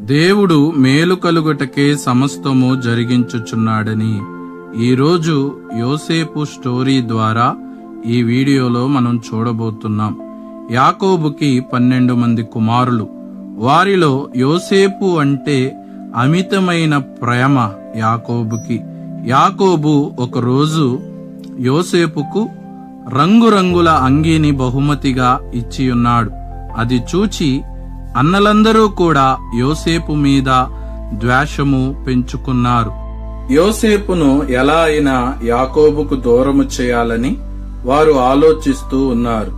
దేవుడు మేలు కలుగుటకే సమస్తము జరిగించుచున్నాడని ఈరోజు యోసేపు స్టోరీ ద్వారా ఈ వీడియోలో మనం చూడబోతున్నాం. యాకోబుకి పన్నెండు మంది కుమారులు. వారిలో యోసేపు అంటే అమితమైన ప్రేమ యాకోబుకి. యాకోబు ఒకరోజు యోసేపుకు రంగురంగుల అంగీని బహుమతిగా ఇచ్చియున్నాడు. అది చూచి అన్నలందరూ కూడా యోసేపు మీద ద్వేషము పెంచుకున్నారు. యోసేపును ఎలా అయినా యాకోబుకు దూరము చేయాలని వారు ఆలోచిస్తూ ఉన్నారు.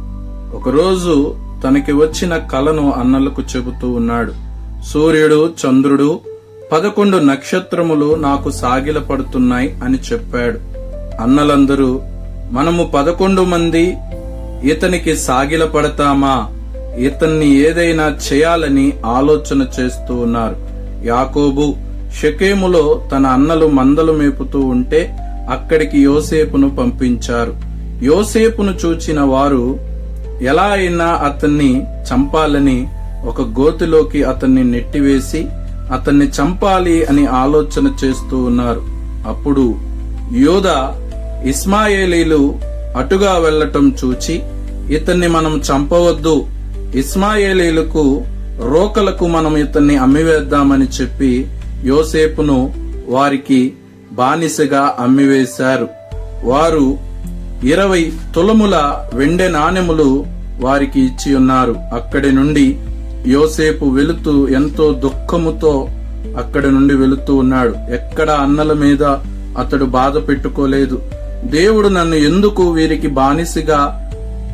ఒకరోజు తనకి వచ్చిన కలను అన్నలకు చెబుతూ ఉన్నాడు. సూర్యుడు చంద్రుడు పదకొండు నక్షత్రములు నాకు సాగిలపడుతున్నాయి అని చెప్పాడు. అన్నలందరూ మనము పదకొండు మంది ఇతనికి సాగిలపడతామా? ఇతన్ని ఏదైనా చేయాలని ఆలోచన చేస్తూ ఉన్నారు. యాకోబు షకేములో తన అన్నలు మందలు మేపుతూ ఉంటే అక్కడికి యోసేపును పంపించారు. యోసేపును చూచిన వారు ఎలా అయినా అతన్ని చంపాలని ఒక గోతిలోకి అతన్ని నెట్టివేసి అతన్ని చంపాలి అని ఆలోచన చేస్తూ ఉన్నారు. అప్పుడు యోధ ఇస్మాయేలీలు అటుగా వెళ్ళటం చూచి ఇతన్ని మనం చంపవద్దు ఇస్మాయేలీలకు రోకలకు మనం ఇతన్ని అమ్మివేద్దామని చెప్పి యోసేపును వారికి బానిసగా అమ్మివేశారు. వారు ఇరవై తులముల వెండె నాణెములు వారికి ఇచ్చి ఉన్నారు. అక్కడి నుండి యోసేపు వెళుతూ ఎంతో దుఃఖముతో అక్కడి నుండి వెళుతూ ఉన్నాడు. ఎక్కడ అన్నల మీద అతడు బాధ పెట్టుకోలేదు. దేవుడు నన్ను ఎందుకు వీరికి బానిసగా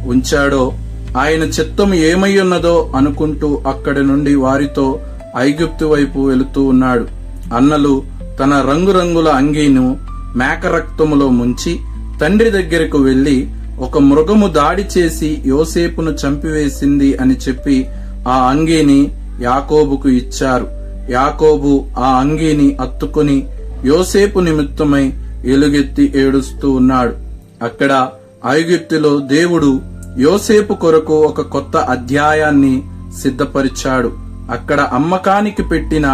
ఉంచాడో ఆయన చిత్తం ఏమై ఉన్నదో అనుకుంటూ అక్కడి నుండి వారితో ఐగుప్తు వైపు వెళుతూ ఉన్నాడు. అన్నలు తన రంగురంగుల అంగీను మేకరక్తములో ముంచి తండ్రి దగ్గరకు వెళ్ళి ఒక మృగము దాడి చేసి యోసేపును చంపివేసింది అని చెప్పి ఆ అంగీని యాకోబుకు ఇచ్చారు. యాకోబు ఆ అంగీని అత్తుకుని యోసేపు నిమిత్తమై ఎలుగెత్తి ఏడుస్తూ ఉన్నాడు. అక్కడ ఐగుప్తులో దేవుడు యోసేపు కొరకు ఒక కొత్త అధ్యాయాన్ని సిద్ధపరిచాడు. అక్కడ అమ్మకానికి పెట్టిన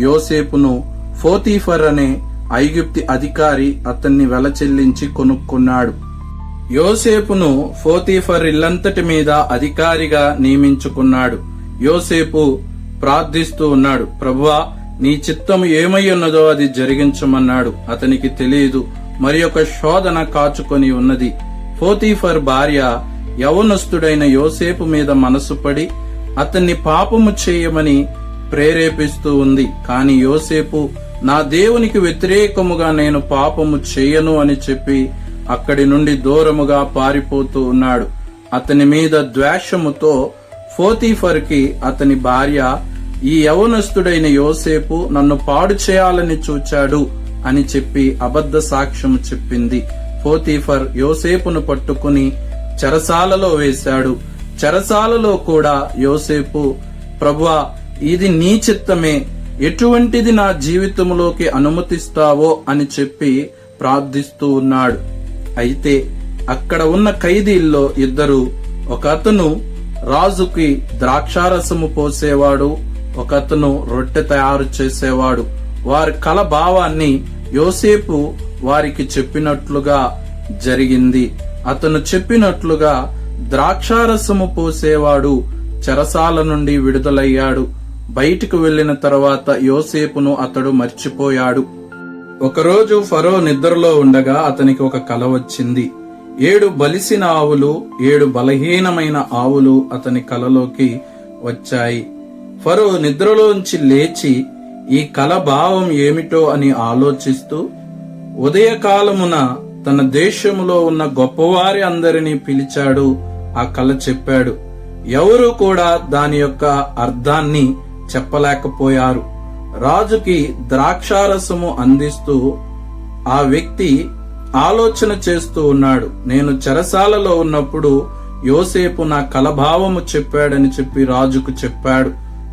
యోసేపును ఫోతీఫర్ అనే ఐగుప్తి అధికారి అతన్ని వెల చెల్లించి కొనుక్కున్నాడు. యోసేపును ఫోతీఫర్ ఇల్లంతటి మీద అధికారిగా నియమించుకున్నాడు. యోసేపు ప్రార్థిస్తూ ఉన్నాడు ప్రభువా నీ చిత్తం ఏమై ఉన్నదో అది జరిగించమన్నాడు. అతనికి తెలియదు మరి ఒక శోధన కాచుకొని ఉన్నది. ఫోతీఫర్ భార్య యవనస్తుడైన యోసేపు మీద మనసు పడి అతన్ని పాపము చేయమని ప్రేరేపిస్తూ ఉంది. కాని యోసేపు నా దేవునికి వ్యతిరేకముగా నేను పాపము చేయను అని చెప్పి అక్కడి నుండి దూరముగా పారిపోతూ ఉన్నాడు. అతని మీద ద్వేషముతో ఫోతీఫర్కి అతని భార్య ఈ యవనస్తుడైన యోసేపు నన్ను పాడు చేయాలని చూచాడు అని చెప్పి అబద్ధ సాక్ష్యము చెప్పింది. ఫోతీఫర్ యోసేపును పట్టుకుని చెరసాలలో వేశాడు. చెరసాలలో కూడా యోసేపు ప్రభువా ఇది నీ చిత్తమే. ఎటువంటిది నా జీవితంలోకి అనుమతిస్తావో అని చెప్పి ప్రార్థిస్తూ ఉన్నాడు. అయితే అక్కడ ఉన్న ఖైదీల్లో ఇద్దరు ఒక అతను రాజుకి ద్రాక్షారసము పోసేవాడు ఒక అతను రొట్టె తయారు చేసేవాడు. వారి కల భావాన్ని యోసేపు వారికి చెప్పినట్లుగా జరిగింది. అతను చెప్పినట్లుగా ద్రాక్షారసము పోసేవాడు చెరసాల నుండి విడుదలయ్యాడు. బయటికి వెళ్ళిన తర్వాత యోసేపును అతడు మర్చిపోయాడు. ఒకరోజు ఫరో నిద్రలో ఉండగా అతనికి ఒక కల వచ్చింది. ఏడు బలిసిన ఆవులు ఏడు బలహీనమైన ఆవులు అతని కలలోకి వచ్చాయి. ఫరో నిద్రలోంచి లేచి ఈ కల భావం ఏమిటో అని ఆలోచిస్తూ ఉదయకాలమున తన దేశములో ఉన్న గొప్పవారి అందరినీ పిలిచాడు ఆ కళ చెప్పాడు. ఎవరు కూడా దాని యొక్క అర్థాన్ని చెప్పలేకపోయారు. రాజుకి ద్రాక్షారసము అందిస్తూ ఆ వ్యక్తి ఆలోచన చేస్తూ ఉన్నాడు. నేను చెరసాలలో ఉన్నప్పుడు యోసేపు నా కలభావము చెప్పాడని చెప్పి రాజుకు చెప్పాడు.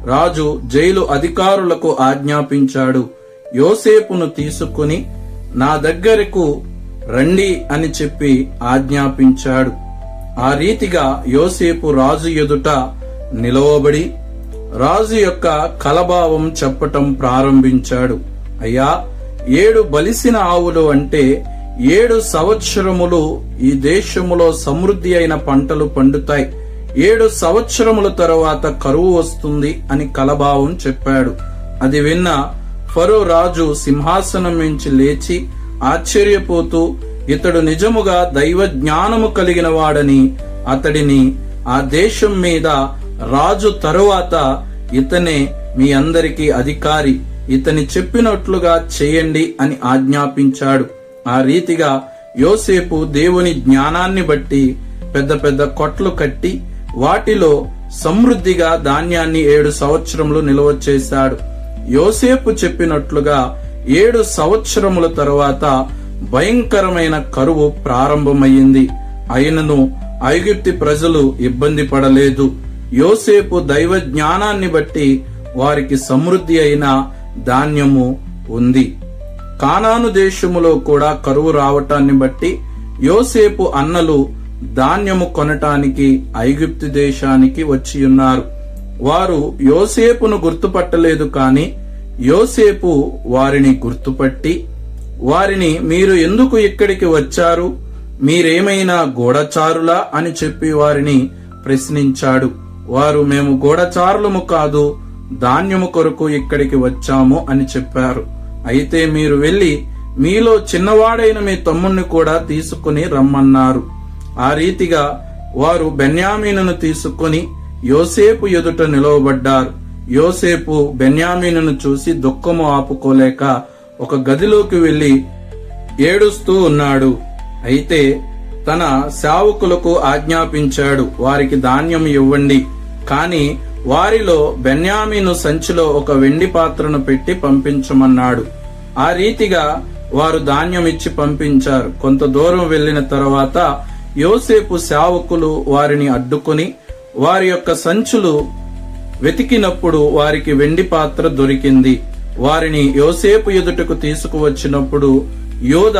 రాజు జైలు అధికారులకు ఆజ్ఞాపించాడు. యోసేపును తీసుకుని నా దగ్గరకు రండి అని చెప్పి ఆజ్ఞాపించాడు. ఆ రీతిగా యోసేపు రాజు ఎదుట నిలవబడి రాజు యొక్క కలభావం చెప్పటం ప్రారంభించాడు. అయ్యా ఏడు బలిసిన ఆవులు అంటే ఏడు సంవత్సరములు ఈ దేశములో సమృద్ధి అయిన పంటలు పండుతాయి. ఏడు సంవత్సరముల తరువాత కరువు వస్తుంది అని కలభావం చెప్పాడు. అది విన్న ఫరో రాజు సింహాసనం నుంచి లేచి ఆశ్చర్యపోతూ ఇతడు నిజముగా దైవ జ్ఞానము కలిగిన వాడని అతడిని ఆ దేశం మీద రాజు తరువాత ఇతనే మీ అందరికీ అధికారి ఇతని చెప్పినట్లుగా చేయండి అని ఆజ్ఞాపించాడు. ఆ రీతిగా యోసేపు దేవుని జ్ఞానాన్ని బట్టి పెద్ద పెద్ద కొట్లు కట్టి వాటిలో సమృద్ధిగా ధాన్యాన్ని ఏడు సంవత్సరములు నిల్వ చేశాడు. యోసేపు చెప్పినట్లుగా ఏడు సంవత్సరముల తరువాత భయంకరమైన కరువు ప్రారంభమైంది అయినను ఐగుప్తి ప్రజలు ఇబ్బంది పడలేదు. యోసేపు దైవ జ్ఞానాన్ని బట్టి వారికి సమృద్ధి అయిన ధాన్యము ఉంది. కానాను దేశములో కూడా కరువు రావటాన్ని బట్టి యోసేపు అన్నలు ధాన్యము కొనటానికి ఐగుప్తు దేశానికి వచ్చి ఉన్నారు వారు యోసేపును గుర్తుపట్టలేదు కానీ యోసేపు వారిని గుర్తుపట్టి వారిని మీరు ఎందుకు ఇక్కడికి వచ్చారు? మీరేమైనా గూఢచారులా? అని చెప్పి వారిని ప్రశ్నించాడు. వారు మేము గూఢచారులము కాదు ధాన్యము కొరకు ఇక్కడికి వచ్చాము అని చెప్పారు. అయితే మీరు వెళ్ళి మీలో చిన్నవాడైన మీ తమ్ముణ్ణి కూడా తీసుకుని రమ్మన్నారు. ఆ రీతిగా వారు బెన్యామీనును తీసుకుని యోసేపు ఎదుట నిలవబడ్డారు. యోసేపు బెన్యామీనును చూసి దుఃఖము ఆపుకోలేక ఒక గదిలోకి వెళ్ళి ఏడుస్తూ ఉన్నాడు. అయితే తన సేవకులకు ఆజ్ఞాపించాడు వారికి ధాన్యం ఇవ్వండి. కాని వారిలో బెన్యామీను సంచిలో ఒక వెండి పాత్రను పెట్టి పంపించమన్నాడు. ఆ రీతిగా వారు ధాన్యం ఇచ్చి పంపించారు. కొంత దూరం వెళ్ళిన తర్వాత యోసేపు సేవకులు వారిని అడ్డుకుని వారి యొక్క సంచులు వెతికినప్పుడు వారికి వెండి పాత్ర దొరికింది. వారిని యోసేపు ఎదుటకు తీసుకువచ్చినప్పుడు యోధ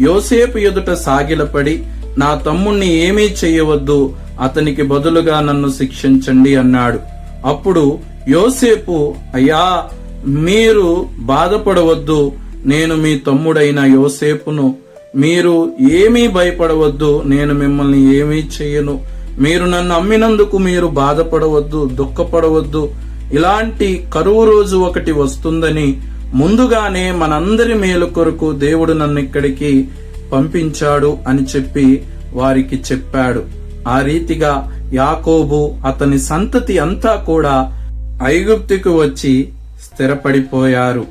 యోసేపు ఎదుట సాగిలపడి నా తమ్ముణ్ణి ఏమీ చేయవద్దు అతనికి బదులుగా నన్ను శిక్షించండి అన్నాడు. అప్పుడు యోసేపు అయ్యా మీరు బాధపడవద్దు నేను మీ తమ్ముడైన యోసేపును. మీరు ఏమీ భయపడవద్దు నేను మిమ్మల్ని ఏమీ చేయను. మీరు నన్ను అమ్మినందుకు మీరు బాధపడవద్దు దుఃఖపడవద్దు. ఇలాంటి కరువు రోజు ఒకటి వస్తుందని ముందుగానే మనందరి మేలు కొరకు దేవుడు నన్ను ఇక్కడికి పంపించాడు అని చెప్పి వారికి చెప్పాడు. ఆ రీతిగా యాకోబు అతని సంతతి అంతా కూడా ఐగుప్తుకు వచ్చి స్థిరపడిపోయారు.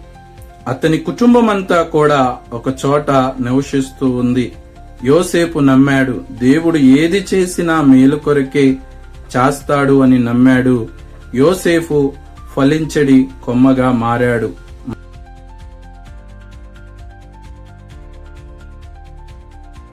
అతని కుటుంబమంతా కూడా ఒక చోట నివసిస్తూ ఉంది. యోసేపు నమ్మాడు దేవుడు ఏది చేసినా మేలు కొరకే చేస్తాడు అని నమ్మాడు. యోసేపు ఫలించడి కొమ్మగా మారాడు.